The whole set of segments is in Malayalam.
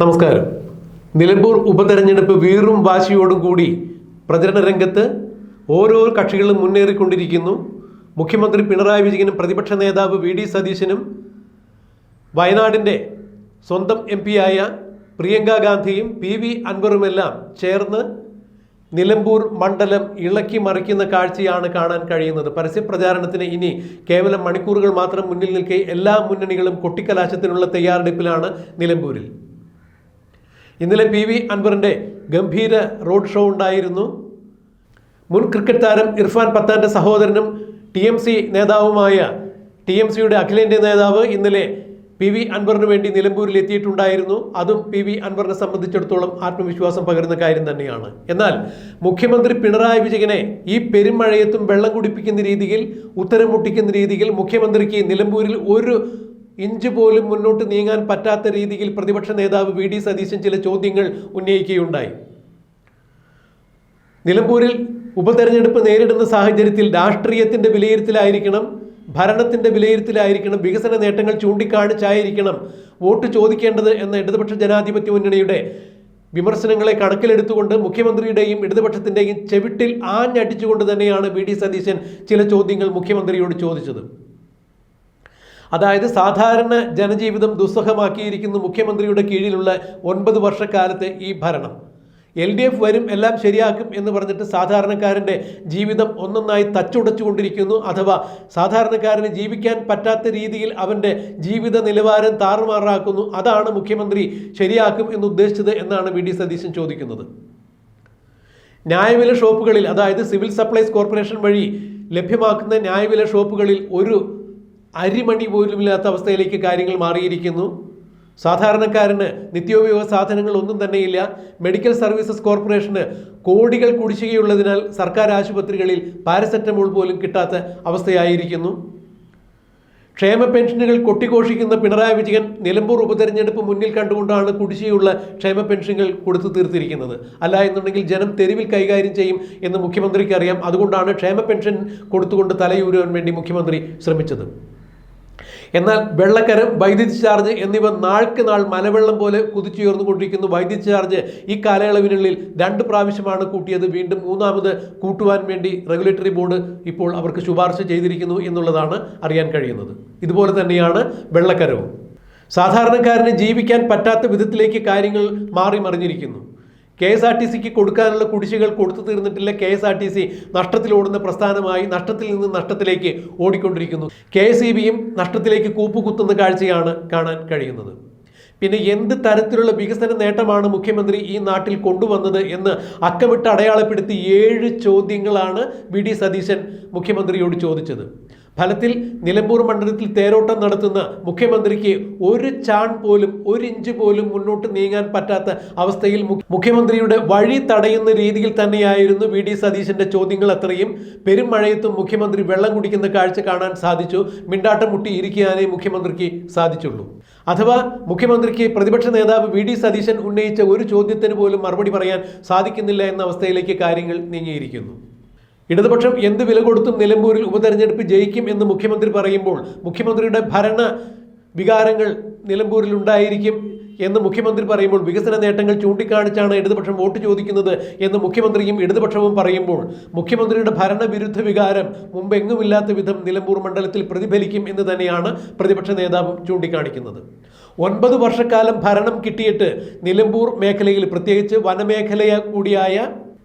നമസ്കാരം. നിലമ്പൂർ ഉപതെരഞ്ഞെടുപ്പ് വീറും വാശിയോടും കൂടി പ്രചരണ രംഗത്ത് ഓരോ കക്ഷികളും മുന്നേറിക്കൊണ്ടിരിക്കുന്നു. മുഖ്യമന്ത്രി പിണറായി വിജയനും പ്രതിപക്ഷ നേതാവ് വി ഡി സതീശനും വയനാടിന്റെ സ്വന്തം എം പിയായ പ്രിയങ്ക ഗാന്ധിയും പി വി അൻവറുമെല്ലാം ചേർന്ന് നിലമ്പൂർ മണ്ഡലം ഇളക്കി മറിക്കുന്ന കാഴ്ചയാണ് കാണാൻ കഴിയുന്നത്. പരസ്യപ്രചാരണത്തിന് ഇനി കേവലം മണിക്കൂറുകൾ മാത്രം മുന്നിൽ നിൽക്കെ എല്ലാ മുന്നണികളും കൊട്ടിക്കലാശത്തിനുള്ള തയ്യാറെടുപ്പിലാണ് നിലമ്പൂരിൽ. ഇന്നലെ പി വി അൻവറിന്റെ ഗംഭീര റോഡ് ഷോ ഉണ്ടായിരുന്നു. മുൻ ക്രിക്കറ്റ് താരം ഇർഫാൻ പത്താന്റെ സഹോദരനും ടി എം സി നേതാവുമായ ടി എം സിയുടെ അഖിലേന്ത്യാ നേതാവ് ഇന്നലെ പി വി അൻവറിന് വേണ്ടി നിലമ്പൂരിൽ എത്തിയിട്ടുണ്ടായിരുന്നു. അതും പി വി അൻവറിനെ സംബന്ധിച്ചിടത്തോളം ആത്മവിശ്വാസം പകരുന്ന കാര്യം തന്നെയാണ്. എന്നാൽ മുഖ്യമന്ത്രി പിണറായി വിജയനെ ഈ പെരുമഴയത്തും വെള്ളം കുടിപ്പിക്കുന്ന രീതിയിൽ ഉത്തരം മുട്ടിക്കുന്ന രീതിയിൽ മുഖ്യമന്ത്രിക്ക് നിലമ്പൂരിൽ ഒരു ഇഞ്ച് പോലും മുന്നോട്ട് നീങ്ങാൻ പറ്റാത്ത രീതിയിൽ പ്രതിപക്ഷ നേതാവ് വി ഡി സതീശൻ ചില ചോദ്യങ്ങൾ ഉന്നയിക്കുകയുണ്ടായി. നിലമ്പൂരിൽ ഉപതെരഞ്ഞെടുപ്പ് നേരിടുന്ന സാഹചര്യത്തിൽ രാഷ്ട്രീയത്തിന്റെ വിലയിരുത്തലായിരിക്കണം ഭരണത്തിന്റെ വിലയിരുത്തലായിരിക്കണം വികസന നേട്ടങ്ങൾ ചൂണ്ടിക്കാണിച്ചായിരിക്കണം വോട്ട് ചോദിക്കേണ്ടത് എന്ന ഇടതുപക്ഷ ജനാധിപത്യ മുന്നണിയുടെ വിമർശനങ്ങളെ കണക്കിലെടുത്തുകൊണ്ട് മുഖ്യമന്ത്രിയുടെയും ഇടതുപക്ഷത്തിന്റെയും ചെവിട്ടിൽ ആഞ്ഞടിച്ചുകൊണ്ട് തന്നെയാണ് വി ഡി സതീശൻ ചില ചോദ്യങ്ങൾ മുഖ്യമന്ത്രിയോട് ചോദിച്ചത്. അതായത് സാധാരണ ജനജീവിതം ദുസ്സഹമാക്കിയിരിക്കുന്ന മുഖ്യമന്ത്രിയുടെ കീഴിലുള്ള ഒൻപത് വർഷക്കാലത്തെ ഈ ഭരണം. എൽ ഡി എഫ് വരും എല്ലാം ശരിയാക്കും എന്ന് പറഞ്ഞിട്ട് സാധാരണക്കാരന്റെ ജീവിതം ഒന്നൊന്നായി തച്ചുടച്ചുകൊണ്ടിരിക്കുന്നു. അഥവാ സാധാരണക്കാരന് ജീവിക്കാൻ പറ്റാത്ത രീതിയിൽ അവന്റെ ജീവിത നിലവാരം താറുമാറാക്കുന്നു. അതാണ് മുഖ്യമന്ത്രി ശരിയാക്കും എന്ന് ഉദ്ദേശിച്ചത് എന്നാണ് വി ഡി സതീശൻ ചോദിക്കുന്നത്. ന്യായവില ഷോപ്പുകളിൽ അതായത് സിവിൽ സപ്ലൈസ് കോർപ്പറേഷൻ വഴി ലഭ്യമാക്കുന്ന ന്യായവില ഷോപ്പുകളിൽ ഒരു അരിമണി പോലുമില്ലാത്ത അവസ്ഥയിലേക്ക് കാര്യങ്ങൾ മാറിയിരിക്കുന്നു. സാധാരണക്കാരന് നിത്യോപയോഗ സാധനങ്ങൾ ഒന്നും തന്നെയില്ല. മെഡിക്കൽ സർവീസസ് കോർപ്പറേഷന് കോടികൾ കുടിശ്ശികയുള്ളതിനാൽ സർക്കാർ ആശുപത്രികളിൽ പാരസെറ്റമോൾ പോലും കിട്ടാത്ത അവസ്ഥയായിരിക്കുന്നു. ക്ഷേമ പെൻഷനുകൾ കൊട്ടിഘോഷിക്കുന്ന പിണറായി വിജയൻ നിലമ്പൂർ ഉപതെരഞ്ഞെടുപ്പ് മുന്നിൽ കണ്ടുകൊണ്ടാണ് കുടിശ്ശികയുള്ള ക്ഷേമ പെൻഷനുകൾ കൊടുത്തു തീർത്തിരിക്കുന്നത്. അല്ല എന്നുണ്ടെങ്കിൽ ജനം തെരുവിൽ കൈകാര്യം ചെയ്യും എന്ന് മുഖ്യമന്ത്രിക്ക് അറിയാം അതുകൊണ്ടാണ് ക്ഷേമ പെൻഷൻ കൊടുത്തുകൊണ്ട് തലയൂരുവാൻ വേണ്ടി മുഖ്യമന്ത്രി ശ്രമിച്ചത്. എന്നാൽ വെള്ളക്കരം വൈദ്യുതി ചാർജ് എന്നിവ നാൾക്ക് നാൾ മലവെള്ളം പോലെ കുതിച്ചുയർന്നുകൊണ്ടിരിക്കുന്നു. വൈദ്യുതി ചാർജ് ഈ കാലയളവിനുള്ളിൽ രണ്ട് പ്രാവശ്യമാണ് കൂട്ടിയത്. വീണ്ടും മൂന്നാമത് കൂട്ടുവാൻ വേണ്ടി റെഗുലേറ്ററി ബോർഡ് ഇപ്പോൾ അവർക്ക് ശുപാർശ ചെയ്തിരിക്കുന്നു എന്നുള്ളതാണ് അറിയാൻ കഴിയുന്നത്. ഇതുപോലെ തന്നെയാണ് വെള്ളക്കരവും. സാധാരണക്കാരന് ജീവിക്കാൻ പറ്റാത്ത വിധത്തിലേക്ക് കാര്യങ്ങൾ മാറി മറിഞ്ഞിരിക്കുന്നു കെ എസ് ആർ ടി സിക്ക് കൊടുക്കാനുള്ള കുടിശ്ശികൾ കൊടുത്തു തീർന്നിട്ടില്ല. K S R T C നഷ്ടത്തിലോടുന്ന പ്രസ്ഥാനമായി നഷ്ടത്തിൽ നിന്ന് നഷ്ടത്തിലേക്ക് ഓടിക്കൊണ്ടിരിക്കുന്നു. കെ എസ് ഇ ബിയും നഷ്ടത്തിലേക്ക് കൂപ്പുകുത്തുന്ന കാഴ്ചയാണ് കാണാൻ കഴിയുന്നത്. പിന്നെ എന്ത് തരത്തിലുള്ള വികസന നേട്ടമാണ് മുഖ്യമന്ത്രി ഈ നാട്ടിൽ കൊണ്ടുവന്നത് എന്ന് അക്കമിട്ട് അടയാളപ്പെടുത്തി ഏഴ് ചോദ്യങ്ങളാണ് വി ഡി സതീശൻ മുഖ്യമന്ത്രിയോട് ചോദിച്ചത്. ഫലത്തിൽ നിലമ്പൂർ മണ്ഡലത്തിൽ തേരോട്ടം നടത്തുന്ന മുഖ്യമന്ത്രിക്ക് ഒരു ചാൺ പോലും ഒരു ഇഞ്ച് പോലും മുന്നോട്ട് നീങ്ങാൻ പറ്റാത്ത അവസ്ഥയിൽ മുഖ്യമന്ത്രിയുടെ വഴി തടയുന്ന രീതിയിൽ തന്നെയായിരുന്നു വി ഡി സതീശന്റെ ചോദ്യങ്ങൾ അത്രയും. പെരുമഴയത്തും മുഖ്യമന്ത്രി വെള്ളം കുടിക്കുന്ന കാഴ്ച കാണാൻ സാധിച്ചു. മിണ്ടാട്ടം മുട്ടി ഇരിക്കാനേ മുഖ്യമന്ത്രിക്ക് സാധിച്ചുള്ളൂ. അഥവാ മുഖ്യമന്ത്രിക്ക് പ്രതിപക്ഷ നേതാവ് വി ഡി സതീശൻ ഉന്നയിച്ച ഒരു ചോദ്യത്തിന് പോലും മറുപടി പറയാൻ സാധിക്കുന്നില്ല എന്ന അവസ്ഥയിലേക്ക് കാര്യങ്ങൾ നീങ്ങിയിരിക്കുന്നു. ഇടതുപക്ഷം എന്ത് വില കൊടുത്തും നിലമ്പൂരിൽ ഉപതെരഞ്ഞെടുപ്പ് ജയിക്കും എന്ന് മുഖ്യമന്ത്രി പറയുമ്പോൾ മുഖ്യമന്ത്രിയുടെ ഭരണ വികാരങ്ങൾ നിലമ്പൂരിൽ ഉണ്ടായിരിക്കും എന്ന് മുഖ്യമന്ത്രി പറയുമ്പോൾ വികസന നേട്ടങ്ങൾ ചൂണ്ടിക്കാണിച്ചാണ് ഇടതുപക്ഷം വോട്ട് ചോദിക്കുന്നത് എന്ന് മുഖ്യമന്ത്രിയും ഇടതുപക്ഷവും പറയുമ്പോൾ മുഖ്യമന്ത്രിയുടെ ഭരണവിരുദ്ധ വികാരം മുമ്പെങ്ങുമില്ലാത്ത വിധം നിലമ്പൂർ മണ്ഡലത്തിൽ പ്രതിഫലിക്കും എന്ന് തന്നെയാണ് പ്രതിപക്ഷ നേതാവും ചൂണ്ടിക്കാണിക്കുന്നത്. ഒൻപത് വർഷക്കാലം ഭരണം കിട്ടിയിട്ട് നിലമ്പൂർ മേഖലയിൽ പ്രത്യേകിച്ച് വനമേഖലയ കൂടിയായ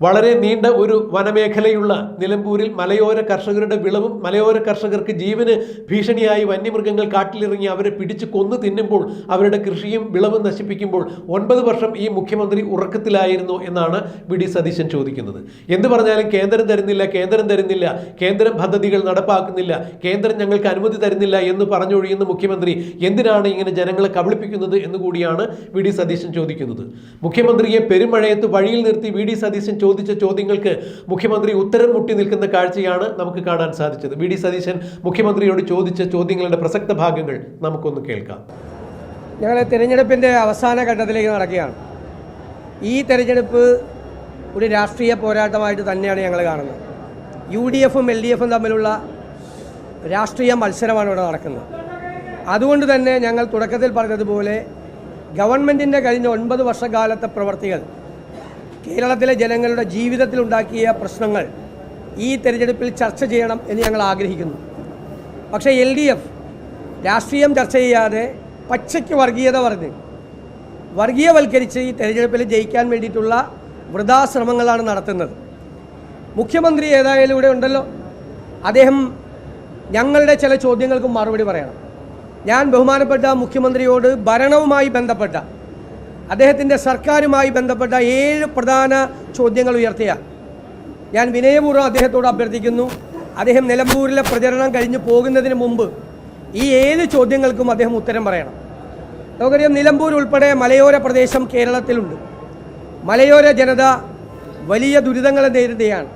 വളരെ നീണ്ട ഒരു വനമേഖലയുള്ള നിലമ്പൂരിൽ മലയോര കർഷകരുടെ വിളവും മലയോര കർഷകർക്ക് ജീവന് ഭീഷണിയായി വന്യമൃഗങ്ങൾ കാട്ടിലിറങ്ങി അവരെ പിടിച്ച് കൊന്നു തിന്നുമ്പോൾ അവരുടെ കൃഷിയും വിളവും നശിപ്പിക്കുമ്പോൾ ഒൻപത് വർഷം ഈ മുഖ്യമന്ത്രി ഉറക്കത്തിലായിരുന്നു എന്നാണ് വി ഡി സതീശൻ ചോദിക്കുന്നത്. എന്ത് പറഞ്ഞാലും കേന്ദ്രം തരുന്നില്ല കേന്ദ്രം തരുന്നില്ല കേന്ദ്രം പദ്ധതികൾ നടപ്പാക്കുന്നില്ല കേന്ദ്രം ഞങ്ങൾക്ക് അനുമതി തരുന്നില്ല എന്ന് പറഞ്ഞൊഴിയുന്ന മുഖ്യമന്ത്രി എന്തിനാണ് ഇങ്ങനെ ജനങ്ങളെ കബളിപ്പിക്കുന്നത് എന്ന് കൂടിയാണ് വി ഡി സതീശൻ ചോദിക്കുന്നത്. മുഖ്യമന്ത്രിയെ പെരുമഴയത്ത് വഴിയിൽ നിർത്തി വി ഡി സതീശൻ ചോദിച്ച ചോദ്യങ്ങൾക്ക് മുഖ്യമന്ത്രി ഉത്തരം മുട്ടി നിൽക്കുന്ന കാഴ്ചയാണ് നമുക്ക് കാണാൻ സാധിച്ചത്. വി. ഡി. സതീശൻ മുഖ്യമന്ത്രിയോട് ചോദിച്ച ചോദ്യങ്ങളുടെ പ്രസക്ത ഭാഗങ്ങൾ നമുക്കൊന്ന് കേൾക്കാം. ഞങ്ങൾ തിരഞ്ഞെടുപ്പിന്റെ അവസാന ഘട്ടത്തിലേക്ക് നടക്കുകയാണ്. ഈ തെരഞ്ഞെടുപ്പ് ഒരു രാഷ്ട്രീയ പോരാട്ടമായിട്ട് തന്നെയാണ് ഞങ്ങൾ കാണുന്നത്. യു ഡി എഫും എൽ ഡി എഫും തമ്മിലുള്ള രാഷ്ട്രീയ മത്സരമാണ് ഇവിടെ നടക്കുന്നത്. അതുകൊണ്ട് തന്നെ ഞങ്ങൾ തുടക്കത്തിൽ പറഞ്ഞതുപോലെ ഗവൺമെന്റിന്റെ കഴിഞ്ഞ ഒൻപത് വർഷക്കാലത്തെ പ്രവർത്തികൾ കേരളത്തിലെ ജനങ്ങളുടെ ജീവിതത്തിൽ ഉണ്ടാക്കിയ പ്രശ്നങ്ങൾ ഈ തെരഞ്ഞെടുപ്പിൽ ചർച്ച ചെയ്യണം എന്ന് ഞങ്ങൾ ആഗ്രഹിക്കുന്നു. പക്ഷേ എൽ ഡി എഫ് രാഷ്ട്രീയം ചർച്ച ചെയ്യാതെ പച്ചയ്ക്ക് വർഗീയത പറഞ്ഞ് വർഗീയവൽക്കരിച്ച് ഈ തെരഞ്ഞെടുപ്പിൽ ജയിക്കാൻ വേണ്ടിയിട്ടുള്ള വൃഥാശ്രമങ്ങളാണ് നടത്തുന്നത്. മുഖ്യമന്ത്രി ഏതായാലും ഇവിടെ ഉണ്ടല്ലോ. അദ്ദേഹം ഞങ്ങളുടെ ചില ചോദ്യങ്ങൾക്കും മറുപടി പറയണം. ഞാൻ ബഹുമാനപ്പെട്ട മുഖ്യമന്ത്രിയോട് ഭരണവുമായി ബന്ധപ്പെട്ട അദ്ദേഹത്തിന്റെ സർക്കാരുമായി ബന്ധപ്പെട്ട ഏഴ് പ്രധാന ചോദ്യങ്ങൾ ഉയർത്തിയ. ഞാൻ വിനയപൂർവം അദ്ദേഹത്തോട് അഭ്യർത്ഥിക്കുന്നു അദ്ദേഹം നിലമ്പൂരിലെ പ്രചരണം കഴിഞ്ഞ് പോകുന്നതിന് മുമ്പ് ഈ ഏഴ് ചോദ്യങ്ങൾക്കും അദ്ദേഹം ഉത്തരം പറയണം. നമുക്കറിയാം നിലമ്പൂർ ഉൾപ്പെടെ മലയോര പ്രദേശം കേരളത്തിലുണ്ട്. മലയോര ജനത വലിയ ദുരിതങ്ങളെ നേരിടുകയാണ്.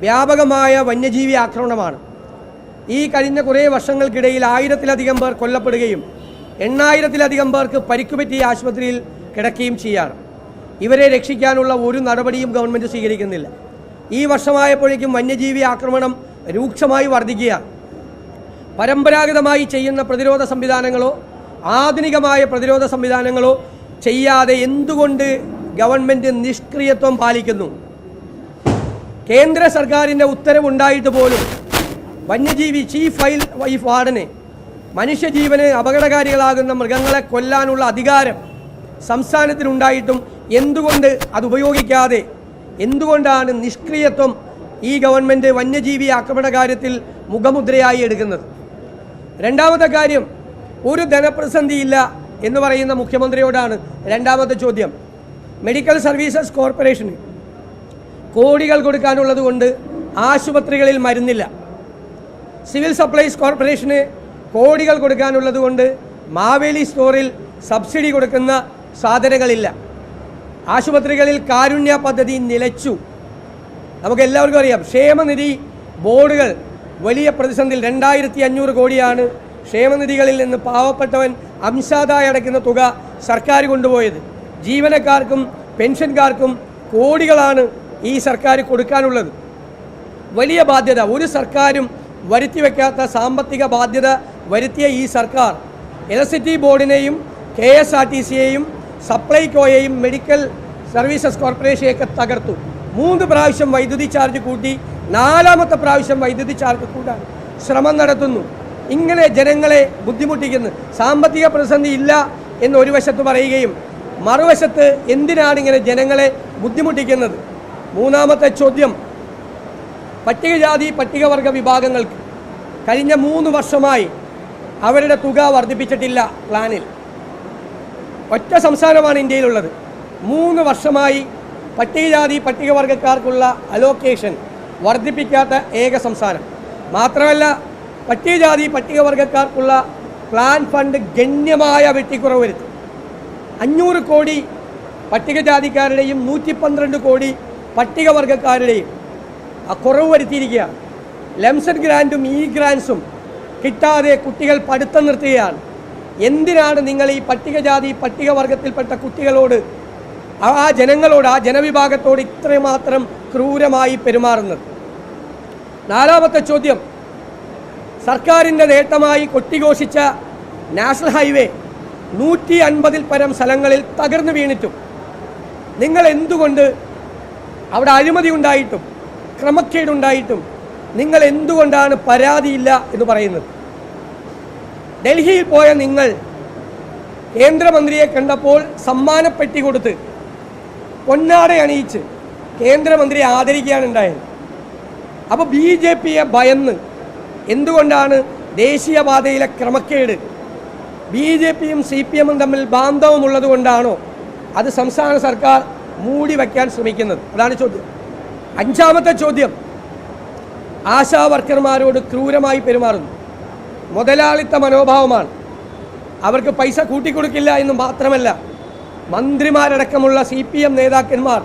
വ്യാപകമായ വന്യജീവി ആക്രമണമാണ്. ഈ കഴിഞ്ഞ കുറേ വർഷങ്ങൾക്കിടയിൽ ആയിരത്തിലധികം പേർ കൊല്ലപ്പെടുകയും എണ്ണായിരത്തിലധികം പേർക്ക് പരിക്കുപറ്റി ആശുപത്രിയിൽ കിടക്കുകയും ചെയ്യാറ് ഇവരെ രക്ഷിക്കാനുള്ള ഒരു നടപടിയും ഗവൺമെന്റ് സ്വീകരിക്കുന്നില്ല. ഈ വർഷമായപ്പോഴേക്കും വന്യജീവി ആക്രമണം രൂക്ഷമായി വർദ്ധിക്കുകയാണ്. പരമ്പരാഗതമായി ചെയ്യുന്ന പ്രതിരോധ സംവിധാനങ്ങളോ ആധുനികമായ പ്രതിരോധ സംവിധാനങ്ങളോ ചെയ്യാതെ എന്തുകൊണ്ട് ഗവൺമെന്റ് നിഷ്ക്രിയത്വം പാലിക്കുന്നു? കേന്ദ്ര സർക്കാരിന്റെ ഉത്തരവുണ്ടായിട്ട് പോലും വന്യജീവി ചീഫ് വൈൽ വൈഫ് വാർഡന് മനുഷ്യജീവന് അപകടകാരികളാകുന്ന മൃഗങ്ങളെ കൊല്ലാനുള്ള അധികാരം സംസ്ഥാനത്തിനുണ്ടായിട്ടും എന്തുകൊണ്ട് അത് ഉപയോഗിക്കാതെ എന്തുകൊണ്ടാണ് നിഷ്ക്രിയത്വം ഈ ഗവൺമെന്റ് വന്യജീവി ആക്രമണ കാര്യത്തിൽ മുഖമുദ്രയായി എടുക്കുന്നത്? രണ്ടാമത്തെ കാര്യം ഒരു ധനപ്രതിസന്ധിയില്ല എന്ന് പറയുന്ന മുഖ്യമന്ത്രിയോടാണ് രണ്ടാമത്തെ ചോദ്യം. മെഡിക്കൽ സർവീസസ് കോർപ്പറേഷന് കോടികൾ കൊടുക്കാനുള്ളത് കൊണ്ട് ആശുപത്രികളിൽ മരുന്നില്ല. സിവിൽ സപ്ലൈസ് കോർപ്പറേഷന് കോടികൾ കൊടുക്കാനുള്ളത് കൊണ്ട് മാവേലി സ്റ്റോറിൽ സബ്സിഡി കൊടുക്കുന്ന സാധനങ്ങളില്ല ആശുപത്രികളിൽ കാരുണ്യ പദ്ധതി നിലച്ചു. നമുക്ക് എല്ലാവർക്കും അറിയാം ക്ഷേമനിധി ബോർഡുകൾ വലിയ പ്രതിസന്ധിയിൽ രണ്ടായിരത്തി അഞ്ഞൂറ് കോടിയാണ് ക്ഷേമനിധികളിൽ നിന്ന് പാവപ്പെട്ടവൻ അംശാദായ അടയ്ക്കുന്ന തുക സർക്കാർ കൊണ്ടുപോയത്. ജീവനക്കാർക്കും പെൻഷൻകാർക്കും കോടികളാണ് ഈ സർക്കാർ കൊടുക്കാനുള്ളത്. വലിയ ബാധ്യത ഒരു സർക്കാരും വരുത്തി വയ്ക്കാത്ത സാമ്പത്തിക ബാധ്യത വരുത്തിയ ഈ സർക്കാർ. ഇലക്ട്രിസിറ്റി ബോർഡിനെയും കെ എസ് ആർ ടി സിയെയും സപ്ലൈകോയെയും മെഡിക്കൽ സർവീസസ് കോർപ്പറേഷനെയൊക്കെ തകർത്തു. മൂന്ന് പ്രാവശ്യം വൈദ്യുതി ചാർജ് കൂട്ടി നാലാമത്തെ പ്രാവശ്യം വൈദ്യുതി ചാർജ് കൂട്ടാൻ ശ്രമം നടത്തുന്നു. ഇങ്ങനെ ജനങ്ങളെ ബുദ്ധിമുട്ടിക്കുന്നു. സാമ്പത്തിക പ്രതിസന്ധി ഇല്ല എന്ന് ഒരു വശത്ത് പറയുകയും മറുവശത്ത് എന്തിനാണ് ഇങ്ങനെ ജനങ്ങളെ ബുദ്ധിമുട്ടിക്കുന്നത്? മൂന്നാമത്തെ ചോദ്യം പട്ടികജാതി പട്ടികവർഗ വിഭാഗങ്ങൾക്ക് കഴിഞ്ഞ മൂന്ന് വർഷമായി അവരുടെ തുക വർദ്ധിപ്പിച്ചിട്ടില്ല പ്ലാനിൽ. ഒറ്റ സംസ്ഥാനമാണ് ഇന്ത്യയിലുള്ളത്. മൂന്ന് വർഷമായി പട്ടികജാതി പട്ടികവർഗക്കാർക്കുള്ള അലോക്കേഷൻ വർദ്ധിപ്പിക്കാത്ത ഏക സംസ്ഥാനം. മാത്രമല്ല പട്ടികജാതി പട്ടികവർഗക്കാർക്കുള്ള പ്ലാൻ ഫണ്ട് ഗണ്യമായ വെട്ടിക്കുറവ് വരുത്തി. അഞ്ഞൂറ് കോടി പട്ടികജാതിക്കാരുടെയും നൂറ്റി പന്ത്രണ്ട് കോടി പട്ടികവർഗക്കാരുടെയും ആ കുറവ് വരുത്തിയിരിക്കുകയാണ്. ലംസൺ ഗ്രാന്റും ഇ ഗ്രാൻസും കിട്ടാതെ കുട്ടികൾ പഠിത്തം നിർത്തുകയാണ്. എന്തിനാണ് നിങ്ങൾ ഈ പട്ടികജാതി പട്ടികവർഗത്തിൽപ്പെട്ട കുട്ടികളോട് ആ ജനങ്ങളോട് ആ ജനവിഭാഗത്തോട് ഇത്രമാത്രം ക്രൂരമായി പെരുമാറുന്നത്? നാലാമത്തെ ചോദ്യം. സർക്കാരിന്റെ നേട്ടമായി കൊട്ടിഘോഷിച്ച നാഷണൽ ഹൈവേ നൂറ്റി അൻപതിൽ പരം സ്ഥലങ്ങളിൽ തകർന്നു വീണിട്ടും നിങ്ങൾ എന്തുകൊണ്ട് അവിടെ അഴിമതി ഉണ്ടായിട്ടും ക്രമക്കേടുണ്ടായിട്ടും നിങ്ങൾ എന്തുകൊണ്ടാണ് പരാതിയില്ല എന്ന് പറയുന്നത്? ഡൽഹിയിൽ പോയ നിങ്ങൾ കേന്ദ്രമന്ത്രിയെ കണ്ടപ്പോൾ സമ്മാനപ്പെട്ടി കൊടുത്ത് പൊന്നാട അണിയിച്ച് കേന്ദ്രമന്ത്രിയെ ആദരിക്കുകയാണ് ഉണ്ടായത്. അപ്പോൾ ബി ജെ പിയെ ഭയന്ന് എന്തുകൊണ്ടാണ് ദേശീയപാതയിലെ ക്രമക്കേട്? ബി ജെ പിയും സി പി എമ്മും തമ്മിൽ ബാന്ധവമുള്ളത് കൊണ്ടാണോ അത് സംസ്ഥാന സർക്കാർ മൂടി വയ്ക്കാൻ ശ്രമിക്കുന്നത്? അതാണ് ചോദ്യം. അഞ്ചാമത്തെ ചോദ്യം. ആശാ വർക്കർമാരോട് ക്രൂരമായി പെരുമാറുന്നു. മുതലാളിത്ത മനോഭാവമാണ്. അവർക്ക് പൈസ കൂട്ടിക്കൊടുക്കില്ല എന്ന് മാത്രമല്ല മന്ത്രിമാരടക്കമുള്ള സി പി എം നേതാക്കന്മാർ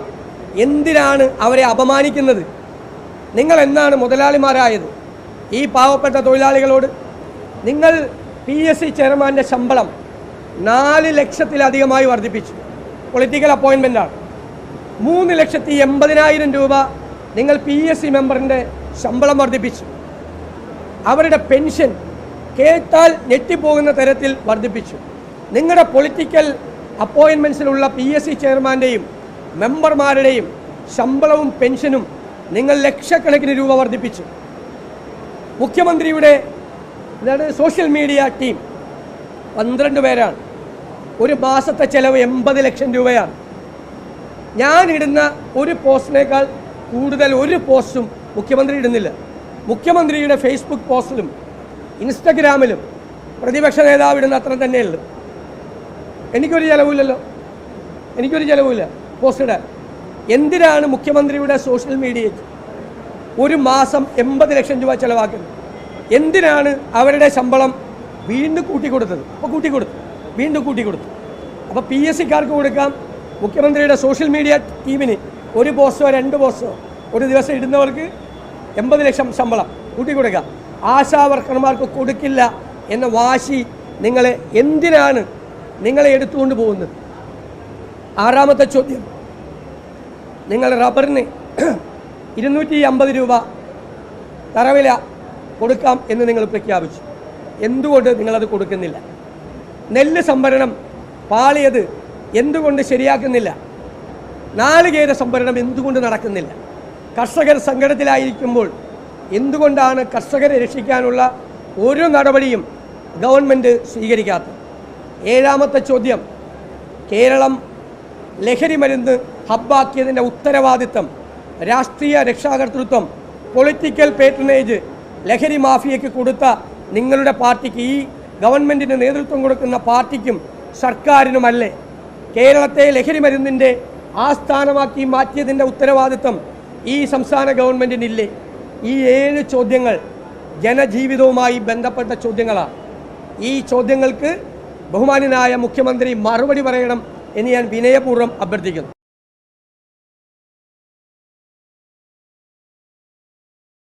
എന്തിനാണ് അവരെ അപമാനിക്കുന്നത്? നിങ്ങൾ എന്നാണ് മുതലാളിമാരായത്? ഈ പാവപ്പെട്ട തൊഴിലാളികളോട് നിങ്ങൾ പി എസ് സി ചെയർമാന്റെ ശമ്പളം നാല് ലക്ഷത്തിലധികമായി വർദ്ധിപ്പിച്ചു. പൊളിറ്റിക്കൽ അപ്പോയിൻമെന്റാണ് മൂന്ന് ലക്ഷത്തി എൺപതിനായിരം രൂപ നിങ്ങൾ പി എസ് സി മെമ്പറിന്റെ ശമ്പളം വർദ്ധിപ്പിച്ചു. അവരുടെ പെൻഷൻ കേട്ടാൽ ഞെട്ടിപ്പോകുന്ന തരത്തിൽ വർദ്ധിപ്പിച്ചു. നിങ്ങളുടെ പൊളിറ്റിക്കൽ അപ്പോയിൻമെന്റ്സിലുള്ള പി എസ് സി ചെയർമാന്റെയും മെമ്പർമാരുടെയും ശമ്പളവും പെൻഷനും നിങ്ങൾ ലക്ഷക്കണക്കിന് രൂപ വർദ്ധിപ്പിച്ചു. മുഖ്യമന്ത്രിയുടെ എന്താണ് സോഷ്യൽ മീഡിയ ടീം പന്ത്രണ്ട് പേരാണ്. ഒരു മാസത്തെ ചെലവ് എൺപത് ലക്ഷം രൂപയാണ്. ഞാൻ ഇടുന്ന ഒരു പോസ്റ്റിനേക്കാൾ കൂടുതൽ ഒരു പോസ്റ്റും മുഖ്യമന്ത്രി ഇടുന്നില്ല. മുഖ്യമന്ത്രിയുടെ ഫേസ്ബുക്ക് പോസ്റ്റിലും ഇൻസ്റ്റഗ്രാമിലും പ്രതിപക്ഷ നേതാവ് ഇടുന്ന അത്ര തന്നെയുള്ളൂ എനിക്കൊരു ചിലവില്ലല്ലോ. എനിക്കൊരു ചിലവില്ല. പോസ്റ്റ് ഇടാൻ. എന്തിനാണ് മുഖ്യമന്ത്രിയുടെ സോഷ്യൽ മീഡിയയ്ക്ക് ഒരു മാസം എൺപത് ലക്ഷം രൂപ ചിലവാക്കുന്നത്? എന്തിനാണ് അവരുടെ ശമ്പളം വീണ്ടും കൂട്ടിക്കൊടുത്തത്? അപ്പോൾ കൂട്ടിക്കൊടുത്തു. വീണ്ടും കൂട്ടിക്കൊടുത്തു. അപ്പോൾ പി എസ് സിക്കാർക്ക് കൊടുക്കാം മുഖ്യമന്ത്രിയുടെ സോഷ്യൽ മീഡിയ ടീമിന് ഒരു പോസ്റ്റോ രണ്ട് പോസ്റ്റോ ഒരു ദിവസം ഇടുന്നവർക്ക് എൺപത് ലക്ഷം ശമ്പളം കൂട്ടിക്കൊടുക്കാം. വർക്കർമാർക്ക് കൊടുക്കില്ല എന്ന വാശി നിങ്ങളെ എന്തിനാണ് നിങ്ങളെ എടുത്തുകൊണ്ട് പോകുന്നത്? ആറാമത്തെ ചോദ്യം. നിങ്ങൾ റബ്ബറിന് ഇരുന്നൂറ്റി അമ്പത് രൂപ തറവില കൊടുക്കാം എന്ന് നിങ്ങൾ പ്രഖ്യാപിച്ചു. എന്തുകൊണ്ട് നിങ്ങളത് കൊടുക്കുന്നില്ല? നെല്ല് സംഭരണം പാളിയത് എന്തുകൊണ്ട് ശരിയാക്കുന്നില്ല? നാളികേര സംഭരണം എന്തുകൊണ്ട് നടക്കുന്നില്ല? കർഷകർ സങ്കടത്തിലായിരിക്കുമ്പോൾ എന്തുകൊണ്ടാണ് കർഷകരെ രക്ഷിക്കാനുള്ള ഒരു നടപടിയും ഗവൺമെന്റ് സ്വീകരിക്കാത്തത്? ഏഴാമത്തെ ചോദ്യം കേരളം ലഹരി മരുന്ന് ഹബ്ബാക്കിയതിന്റെ ഉത്തരവാദിത്തം രാഷ്ട്രീയ രക്ഷാകർതൃത്വം പൊളിറ്റിക്കൽ പേറ്റനേജ് ലഹരി മാഫിയയ്ക്ക് കൊടുത്ത നിങ്ങളുടെ പാർട്ടിക്ക് ഈ ഗവൺമെന്റിന് നേതൃത്വം കൊടുക്കുന്ന പാർട്ടിക്കും സർക്കാരിനുമല്ലേ? കേരളത്തെ ലഹരി മരുന്നിന്റെ ആസ്ഥാനമാക്കി മാറ്റിയതിന്റെ ഉത്തരവാദിത്തം ഈ സംസ്ഥാന ഗവൺമെന്റിനില്ലേ ഈ ഏഴ് ചോദ്യങ്ങൾ ജനജീവിതവുമായി ബന്ധപ്പെട്ട ചോദ്യങ്ങളാണ്. ഈ ചോദ്യങ്ങൾക്ക് ബഹുമാനനായ മുഖ്യമന്ത്രി മറുപടി പറയണം എന്ന് ഞാൻ വിനയപൂർവം അഭ്യർത്ഥിക്കുന്നു.